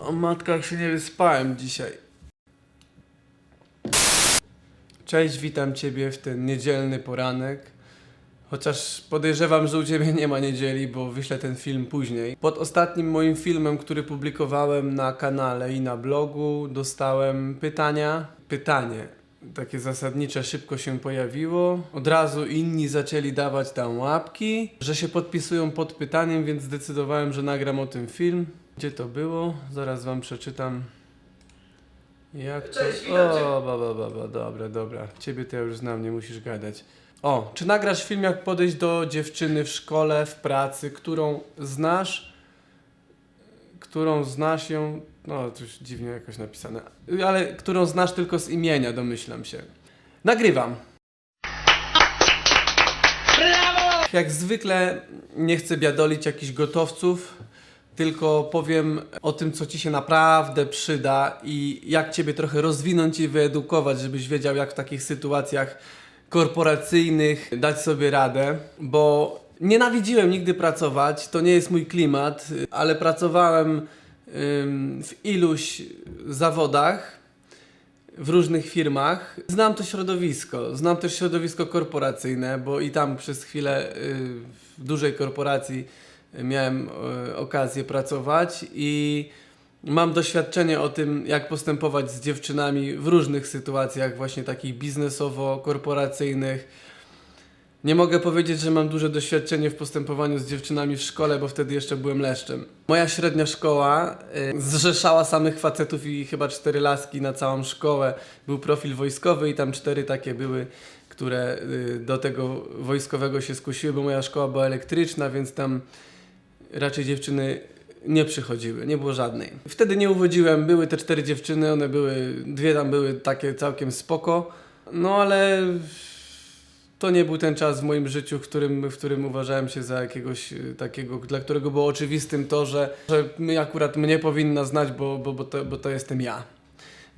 O matka, jak się nie wyspałem dzisiaj. Cześć, witam Ciebie w ten niedzielny poranek. Chociaż podejrzewam, że u Ciebie nie ma niedzieli, bo wyślę ten film później. Pod ostatnim moim filmem, który publikowałem na kanale i na blogu, dostałem pytania. Pytanie. Takie zasadnicze szybko się pojawiło. Od razu inni zaczęli dawać tam łapki, że się podpisują pod pytaniem, więc zdecydowałem, że nagram o tym film. Gdzie to było? Zaraz Wam przeczytam. Jak to? Cześć, witam cię. O, ba, ba, ba, ba, dobra, dobra. Ciebie to ja już znam, nie musisz gadać. O, czy nagrasz film, jak podejść do dziewczyny w szkole, w pracy, którą znasz, którą znasz ją, no to już dziwnie jakoś napisane, ale którą znasz tylko z imienia, domyślam się. Nagrywam. Jak zwykle nie chcę biadolić jakichś gotowców, tylko powiem o tym, co ci się naprawdę przyda i jak ciebie trochę rozwinąć i wyedukować, żebyś wiedział, jak w takich sytuacjach korporacyjnych dać sobie radę, bo nienawidziłem nigdy pracować, to nie jest mój klimat, ale pracowałem w iluś zawodach w różnych firmach. Znam to środowisko, znam też środowisko korporacyjne, bo i tam przez chwilę y, w dużej korporacji miałem y, okazję pracować i mam doświadczenie o tym, jak postępować z dziewczynami w różnych sytuacjach, właśnie takich biznesowo-korporacyjnych. Nie mogę powiedzieć, że mam duże doświadczenie w postępowaniu z dziewczynami w szkole, bo wtedy jeszcze byłem leszczem. Moja średnia szkoła y, zrzeszała samych facetów i chyba cztery laski na całą szkołę. Był profil wojskowy i tam cztery takie były, które y, do tego wojskowego się skusiły, bo moja szkoła była elektryczna, więc tam raczej dziewczyny nie przychodziły, nie było żadnej. Wtedy nie uwodziłem, były te cztery dziewczyny, one były, dwie tam były takie całkiem spoko, no ale to nie był ten czas w moim życiu, w którym, w którym uważałem się za jakiegoś y, takiego, dla którego było oczywistym to, że, że akurat mnie powinna znać, bo, bo, bo, to, bo to jestem ja.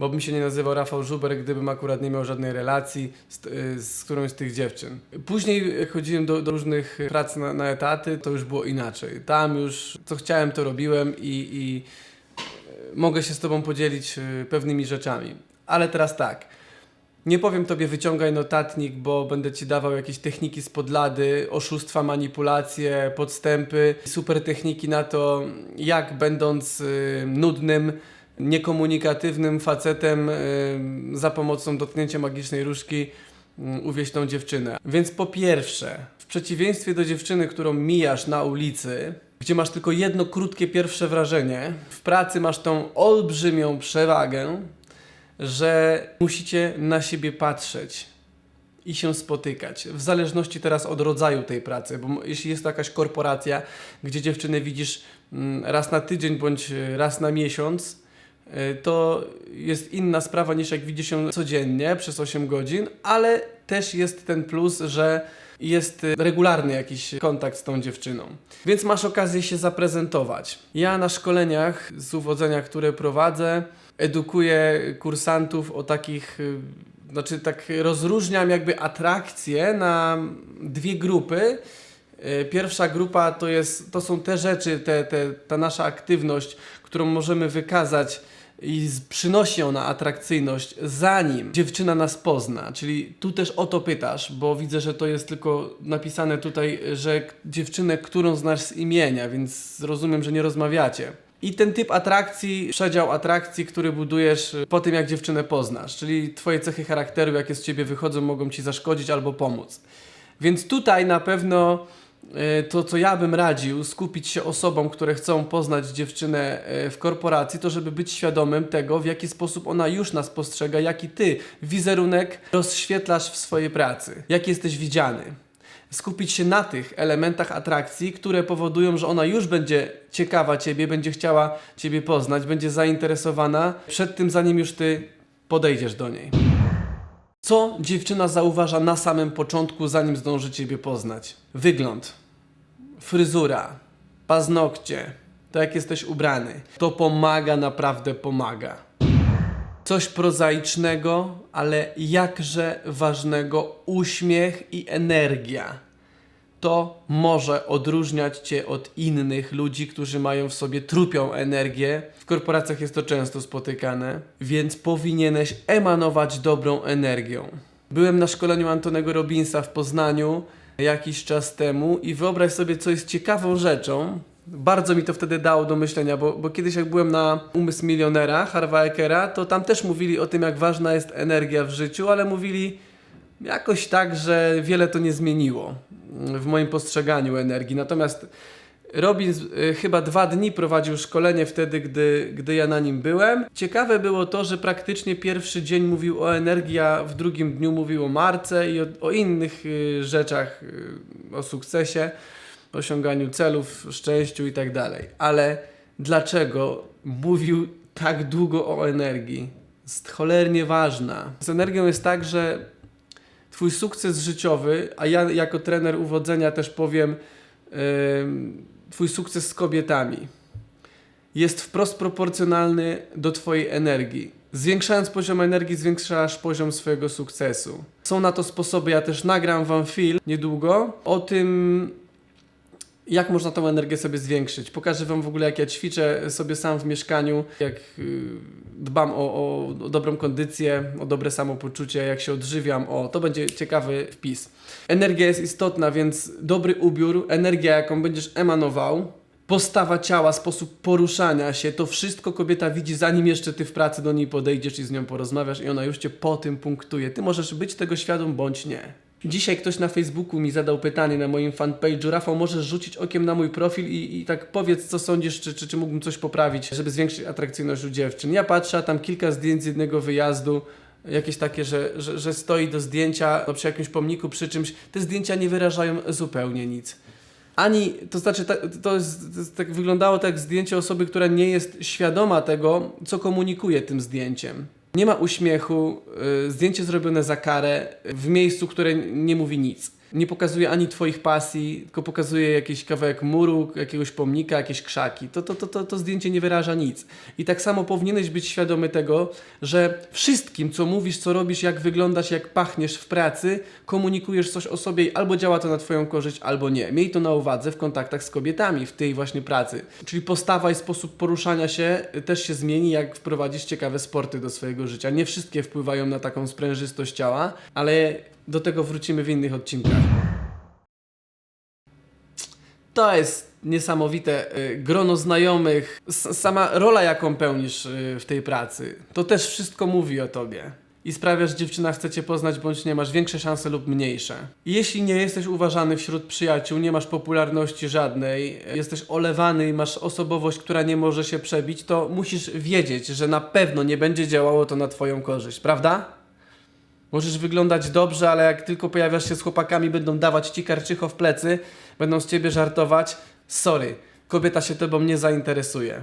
Bo bym się nie nazywał Rafał Żuber, gdybym akurat nie miał żadnej relacji z, y, z którąś z tych dziewczyn. Później chodziłem do, do różnych prac na, na etaty, to już było inaczej. Tam już co chciałem, to robiłem i, i y, mogę się z Tobą podzielić y, pewnymi rzeczami. Ale teraz tak. Nie powiem tobie wyciągaj notatnik, bo będę ci dawał jakieś techniki spod lady, oszustwa, manipulacje, podstępy, super techniki na to, jak będąc y, nudnym, niekomunikatywnym facetem y, za pomocą dotknięcia magicznej różdżki y, uwieść tą dziewczynę. Więc po pierwsze, w przeciwieństwie do dziewczyny, którą mijasz na ulicy, gdzie masz tylko jedno krótkie pierwsze wrażenie, w pracy masz tą olbrzymią przewagę, że musicie na siebie patrzeć i się spotykać. W zależności teraz od rodzaju tej pracy, bo jeśli jest to jakaś korporacja, gdzie dziewczynę widzisz mm, raz na tydzień bądź y, raz na miesiąc, to jest inna sprawa niż jak widzisz ją codziennie przez 8 godzin, ale też jest ten plus, że jest y, regularny jakiś kontakt z tą dziewczyną. Więc masz okazję się zaprezentować. Ja na szkoleniach z uwodzenia, które prowadzę, edukuję kursantów o takich, y, znaczy tak rozróżniam jakby atrakcje na dwie grupy. Pierwsza grupa to, jest, to są te rzeczy, te, te, ta nasza aktywność, którą możemy wykazać i przynosi ona atrakcyjność, zanim dziewczyna nas pozna. Czyli tu też o to pytasz, bo widzę, że to jest tylko napisane tutaj, że dziewczynę, którą znasz z imienia, więc rozumiem, że nie rozmawiacie. I ten typ atrakcji, przedział atrakcji, który budujesz y, po tym, jak dziewczynę poznasz, czyli twoje cechy charakteru, jakie z ciebie wychodzą, mogą ci zaszkodzić albo pomóc. Więc tutaj na pewno to, co ja bym radził, skupić się osobom, które chcą poznać dziewczynę e, w korporacji, to żeby być świadomym tego, w jaki sposób ona już nas postrzega, jaki ty wizerunek rozświetlasz w swojej pracy, jak jesteś widziany. Skupić się na tych elementach atrakcji, które powodują, że ona już będzie ciekawa ciebie, będzie chciała ciebie poznać, będzie zainteresowana przed tym, zanim już ty podejdziesz do niej. Co dziewczyna zauważa na samym początku, zanim zdąży Ciebie poznać? Wygląd, fryzura, paznokcie, to jak jesteś ubrany. To pomaga, naprawdę pomaga. Coś prozaicznego, ale jakże ważnego uśmiech i energia. To może odróżniać cię od innych ludzi, którzy mają w sobie trupią energię. W korporacjach jest to często spotykane, więc powinieneś emanować dobrą energią. Byłem na szkoleniu Antonego Robinsa w Poznaniu jakiś czas temu i wyobraź sobie, co jest ciekawą rzeczą. Bardzo mi to wtedy dało do myślenia, bo, bo kiedyś jak byłem na Umysł Milionera, Harva Ekera, to tam też mówili o tym, jak ważna jest energia w życiu, ale mówili jakoś tak, że wiele to nie zmieniło w moim postrzeganiu energii. Natomiast Robbins y, chyba dwa dni prowadził szkolenie wtedy, gdy, gdy ja na nim byłem. Ciekawe było to, że praktycznie pierwszy dzień mówił o energii, a w drugim dniu mówił o marce i o, o innych y, rzeczach, y, o sukcesie, osiąganiu celów, szczęściu i tak dalej. Ale dlaczego mówił tak długo o energii? Jest cholernie ważna. Z energią jest tak, że Twój sukces życiowy, a ja jako trener uwodzenia też powiem, Twój sukces z kobietami jest wprost proporcjonalny do Twojej energii. Zwiększając poziom energii, zwiększasz poziom swojego sukcesu. Są na to sposoby, ja też nagram Wam film niedługo o tym, jak można tą energię sobie zwiększyć. Pokażę Wam w ogóle, jak ja ćwiczę sobie sam w mieszkaniu, jak y, dbam o, o, o dobrą kondycję, o dobre samopoczucie, jak się odżywiam. O, to będzie ciekawy wpis. Energia jest istotna, więc dobry ubiór, energia, jaką będziesz emanował, postawa ciała, sposób poruszania się, to wszystko kobieta widzi, zanim jeszcze ty w pracy do niej podejdziesz i z nią porozmawiasz i ona już cię po tym punktuje. Ty możesz być tego świadom bądź nie. Dzisiaj ktoś na Facebooku mi zadał pytanie na moim fanpage'u. Rafał, możesz rzucić okiem na mój profil i, i tak powiedz, co sądzisz, czy, czy, czy mógłbym coś poprawić, żeby zwiększyć atrakcyjność u dziewczyn. Ja patrzę, a tam kilka zdjęć z jednego wyjazdu, jakieś takie, że, że, że stoi do zdjęcia no, przy jakimś pomniku, przy czymś. Te zdjęcia nie wyrażają zupełnie nic. Ani, to znaczy, ta, to, jest, to tak wyglądało tak zdjęcie osoby, która nie jest świadoma tego, co komunikuje tym zdjęciem. Nie ma uśmiechu, y, zdjęcie zrobione za karę, w miejscu, które nie mówi nic. Nie pokazuje ani Twoich pasji, tylko pokazuje jakiś kawałek muru, jakiegoś pomnika, jakieś krzaki. To, to, to, to, to zdjęcie nie wyraża nic. I tak samo powinieneś być świadomy tego, że wszystkim, co mówisz, co robisz, jak wyglądasz, jak pachniesz w pracy, komunikujesz coś o sobie i albo działa to na Twoją korzyść, albo nie. Miej to na uwadze w kontaktach z kobietami w tej właśnie pracy. Czyli postawa i sposób poruszania się też się zmieni, jak wprowadzisz ciekawe sporty do swojego życia. Nie wszystkie wpływają na taką sprężystość ciała, ale do tego wrócimy w innych odcinkach. To jest niesamowite y, grono znajomych, sama rola, jaką pełnisz y, w tej pracy. To też wszystko mówi o tobie. I sprawia, że dziewczyna chce cię poznać, bądź nie masz większe szanse lub mniejsze. Jeśli nie jesteś uważany wśród przyjaciół, nie masz popularności żadnej, jesteś olewany i masz osobowość, która nie może się przebić, to musisz wiedzieć, że na pewno nie będzie działało to na twoją korzyść, prawda? Możesz wyglądać dobrze, ale jak tylko pojawiasz się z chłopakami, będą dawać ci karczycho w plecy, będą z ciebie żartować. Sorry, kobieta się tobą nie zainteresuje.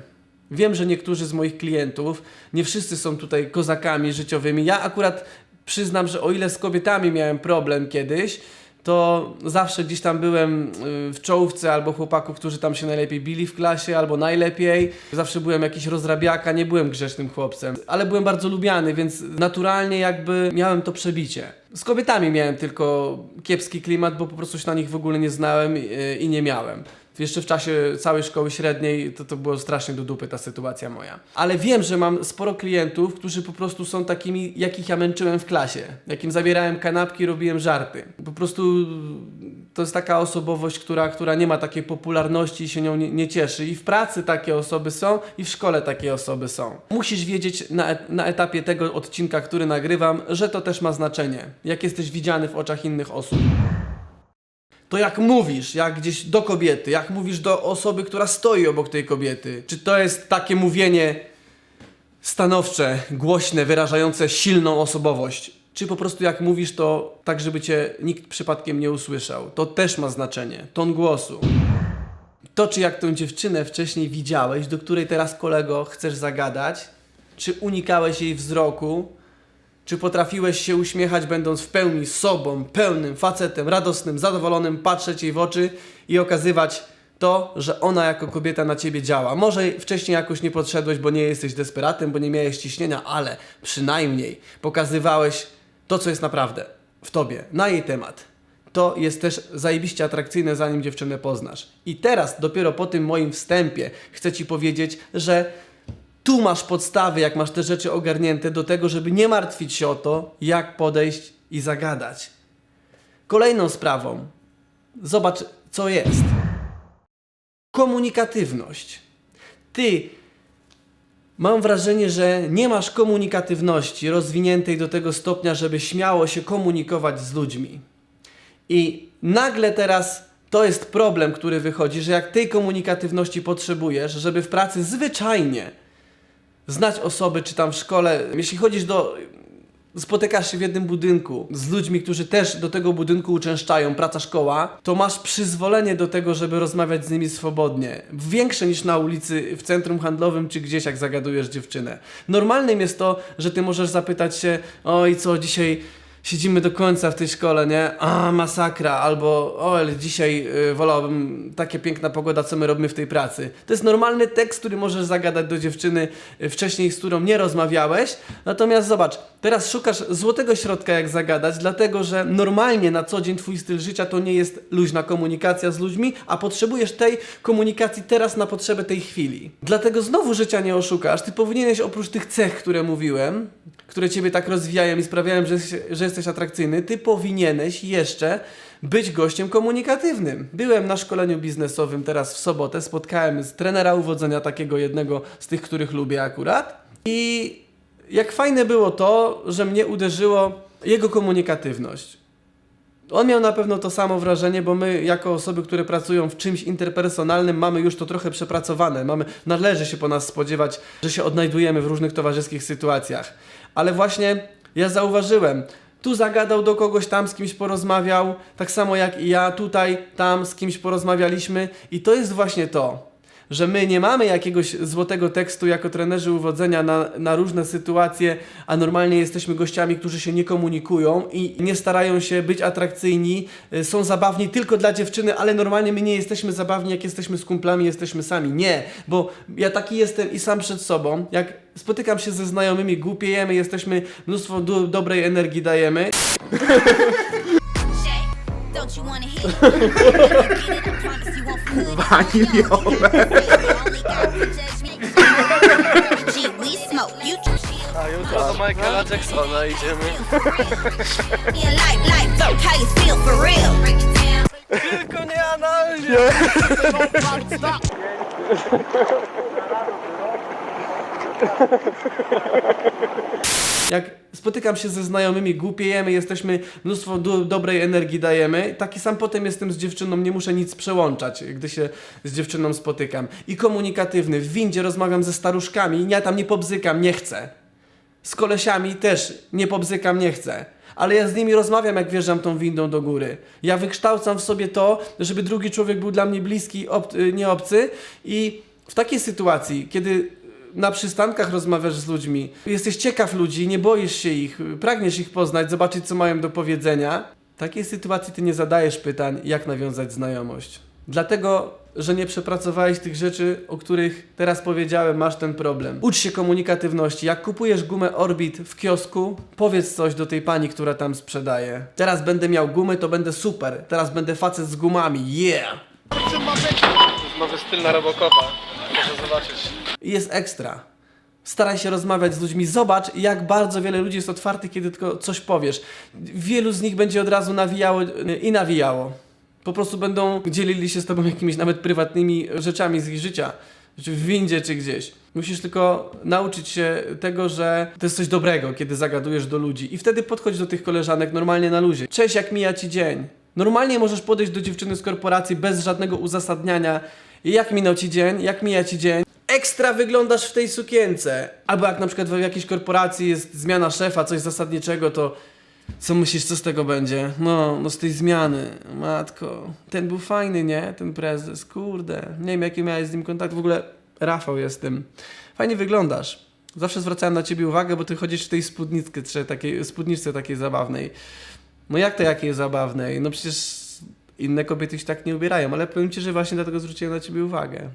Wiem, że niektórzy z moich klientów, nie wszyscy są tutaj kozakami życiowymi. Ja akurat przyznam, że o ile z kobietami miałem problem kiedyś, to zawsze gdzieś tam byłem y, w czołówce albo chłopaków, którzy tam się najlepiej bili w klasie, albo najlepiej. Zawsze byłem jakiś rozrabiaka, nie byłem grzecznym chłopcem, ale byłem bardzo lubiany, więc naturalnie jakby miałem to przebicie. Z kobietami miałem tylko kiepski klimat, bo po prostu się na nich w ogóle nie znałem y, i nie miałem. Jeszcze w czasie całej szkoły średniej to, to było strasznie do dupy ta sytuacja moja. Ale wiem, że mam sporo klientów, którzy po prostu są takimi, jakich ja męczyłem w klasie. Jakim zabierałem kanapki, robiłem żarty. Po prostu to jest taka osobowość, która, która nie ma takiej popularności i się nią nie, nie cieszy. I w pracy takie osoby są, i w szkole takie osoby są. Musisz wiedzieć na, et- na etapie tego odcinka, który nagrywam, że to też ma znaczenie. Jak jesteś widziany w oczach innych osób to jak mówisz, jak gdzieś do kobiety, jak mówisz do osoby, która stoi obok tej kobiety, czy to jest takie mówienie stanowcze, głośne, wyrażające silną osobowość, czy po prostu jak mówisz to tak, żeby cię nikt przypadkiem nie usłyszał. To też ma znaczenie, ton głosu. To, czy jak tą dziewczynę wcześniej widziałeś, do której teraz kolego chcesz zagadać, czy unikałeś jej wzroku, czy potrafiłeś się uśmiechać, będąc w pełni sobą, pełnym facetem, radosnym, zadowolonym, patrzeć jej w oczy i okazywać to, że ona jako kobieta na ciebie działa. Może wcześniej jakoś nie podszedłeś, bo nie jesteś desperatem, bo nie miałeś ciśnienia, ale przynajmniej pokazywałeś to, co jest naprawdę w tobie, na jej temat. to jest też zajebiście atrakcyjne, zanim dziewczynę poznasz. I teraz, dopiero po tym moim wstępie, chcę Ci powiedzieć, że tu masz podstawy, jak masz te rzeczy ogarnięte, do tego, żeby nie martwić się o to, jak podejść i zagadać. Kolejną sprawą, zobacz, co jest. Komunikatywność. Ty Mam wrażenie, że nie masz komunikatywności rozwiniętej do tego stopnia, żeby śmiało się komunikować z ludźmi. I nagle teraz to jest problem, który wychodzi, że jak tej komunikatywności potrzebujesz, żeby w pracy zwyczajnie znać osoby, czy tam w szkole, jeśli chodzisz do. Spotykasz się w jednym budynku z ludźmi, którzy też do tego budynku uczęszczają, praca, szkoła, to masz przyzwolenie do tego, żeby rozmawiać z nimi swobodnie. Większe niż na ulicy, w centrum handlowym czy gdzieś, jak zagadujesz dziewczynę. Normalnym jest to, że ty możesz zapytać się, oj, co dzisiaj siedzimy do końca w tej szkole, nie? A, masakra, albo o, ale dzisiaj y, wolałbym, takie piękna pogoda, co my robimy w tej pracy. To jest normalny tekst, który możesz zagadać do dziewczyny y, wcześniej, z którą nie rozmawiałeś. Natomiast zobacz, teraz szukasz złotego środka, jak zagadać, dlatego że normalnie na co dzień twój styl życia to nie jest luźna komunikacja z ludźmi, a potrzebujesz tej komunikacji teraz na potrzebę tej chwili. Dlatego znowu życia nie oszukasz. Ty powinieneś oprócz tych cech, które mówiłem, które ciebie tak rozwijają i sprawiają, że, że atrakcyjny, ty powinieneś jeszcze być gościem komunikatywnym. Byłem na szkoleniu biznesowym teraz w sobotę, spotkałem z trenera uwodzenia takiego jednego z tych, których lubię akurat i jak fajne było to, że mnie uderzyło jego komunikatywność. On miał na pewno to samo wrażenie, bo my, jako osoby, które pracują w czymś interpersonalnym, mamy już to trochę przepracowane. Mamy, należy się po nas spodziewać, że się odnajdujemy w różnych towarzyskich sytuacjach. Ale właśnie ja zauważyłem, tu zagadał do kogoś, tam z kimś porozmawiał, tak samo jak i ja, tutaj, tam z kimś porozmawialiśmy, i to jest właśnie to że my nie mamy jakiegoś złotego tekstu jako trenerzy uwodzenia na, na różne sytuacje, a normalnie jesteśmy gościami, którzy się nie komunikują i nie starają się być atrakcyjni, y, są zabawni tylko dla dziewczyny, ale normalnie my nie jesteśmy zabawni, jak jesteśmy z kumplami, jesteśmy sami. Nie, bo ja taki jestem i sam przed sobą, jak spotykam się ze znajomymi, głupiejemy, jesteśmy, mnóstwo do, dobrej energii dajemy, Vine, you A jutro to Michaela Jacksona idziemy. Jak spotykam się ze znajomymi, głupiejemy, jesteśmy, mnóstwo do, dobrej energii dajemy, taki sam potem jestem z dziewczyną, nie muszę nic przełączać, gdy się z dziewczyną spotykam. I komunikatywny, w windzie rozmawiam ze staruszkami, ja tam nie pobzykam, nie chcę. Z kolesiami też nie pobzykam, nie chcę. Ale ja z nimi rozmawiam, jak wjeżdżam tą windą do góry. Ja wykształcam w sobie to, żeby drugi człowiek był dla mnie bliski, ob, nie obcy. I w takiej sytuacji, kiedy na przystankach rozmawiasz z ludźmi, jesteś ciekaw ludzi, nie boisz się ich, pragniesz ich poznać, zobaczyć, co mają do powiedzenia, w takiej sytuacji ty nie zadajesz pytań, jak nawiązać znajomość. Dlatego, że nie przepracowałeś tych rzeczy, o których teraz powiedziałem, masz ten problem. Ucz się komunikatywności. Jak kupujesz gumę Orbit w kiosku, powiedz coś do tej pani, która tam sprzedaje. Teraz będę miał gumy, to będę super. Teraz będę facet z gumami. Yeah! Nowy styl na Robocopa. Proszę zobaczyć. I jest ekstra. Staraj się rozmawiać z ludźmi. Zobacz, jak bardzo wiele ludzi jest otwartych, kiedy tylko coś powiesz. Wielu z nich będzie od razu nawijało i nawijało. Po prostu będą dzielili się z tobą jakimiś nawet prywatnymi rzeczami z ich życia. Czy w windzie, czy gdzieś. Musisz tylko nauczyć się tego, że to jest coś dobrego, kiedy zagadujesz do ludzi. I wtedy podchodź do tych koleżanek normalnie na luzie. Cześć, jak mija ci dzień? Normalnie możesz podejść do dziewczyny z korporacji bez żadnego uzasadniania. Jak minął ci dzień? Jak mija ci dzień? Ekstra wyglądasz w tej sukience. Albo jak na przykład w jakiejś korporacji jest zmiana szefa, coś zasadniczego, to co myślisz, co z tego będzie? No, no z tej zmiany. Matko, ten był fajny, nie? Ten prezes, kurde. Nie wiem, jaki miałeś z nim kontakt. W ogóle Rafał jestem. Fajnie wyglądasz. Zawsze zwracałem na ciebie uwagę, bo ty chodzisz w tej spódniczce, czy takiej, spódniczce takiej zabawnej. No jak to jakiej zabawnej? No przecież inne kobiety się tak nie ubierają, ale powiem ci, że właśnie dlatego zwróciłem na ciebie uwagę.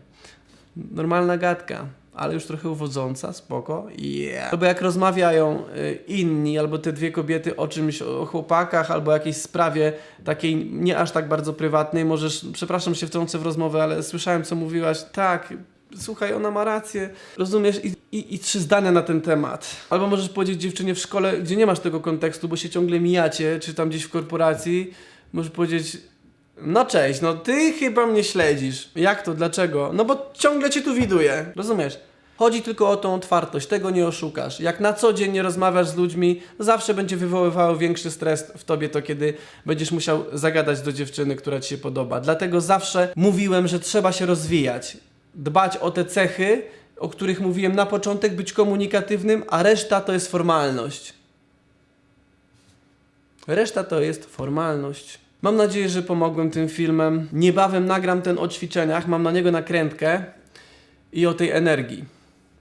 Normalna gadka. ale już trochę uwodząca, spoko. Yeah. Albo jak rozmawiają y, inni, albo te dwie kobiety o czymś, o chłopakach, albo jakiejś sprawie takiej nie aż tak bardzo prywatnej, możesz, przepraszam się wtrącę w rozmowę, ale słyszałem co mówiłaś, tak, słuchaj, ona ma rację, rozumiesz? I, i, I trzy zdania na ten temat. Albo możesz powiedzieć dziewczynie w szkole, gdzie nie masz tego kontekstu, bo się ciągle mijacie, czy tam gdzieś w korporacji, możesz powiedzieć, no cześć, no ty chyba mnie śledzisz. Jak to? Dlaczego? No bo ciągle cię tu widuję. Rozumiesz? Chodzi tylko o tą otwartość, tego nie oszukasz. Jak na co dzień nie rozmawiasz z ludźmi, zawsze będzie wywoływało większy stres w tobie to, kiedy będziesz musiał zagadać do dziewczyny, która ci się podoba. Dlatego zawsze mówiłem, że trzeba się rozwijać. Dbać o te cechy, o których mówiłem na początek, być komunikatywnym, a reszta to jest formalność. Reszta to jest formalność. Mam nadzieję, że pomogłem tym filmem. Niebawem nagram ten o ćwiczeniach, mam na niego nakrętkę i o tej energii.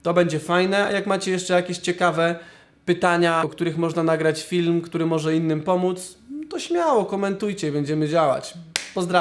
To będzie fajne, a jak macie jeszcze jakieś ciekawe pytania, o których można nagrać film, który może innym pomóc, to śmiało komentujcie, będziemy działać.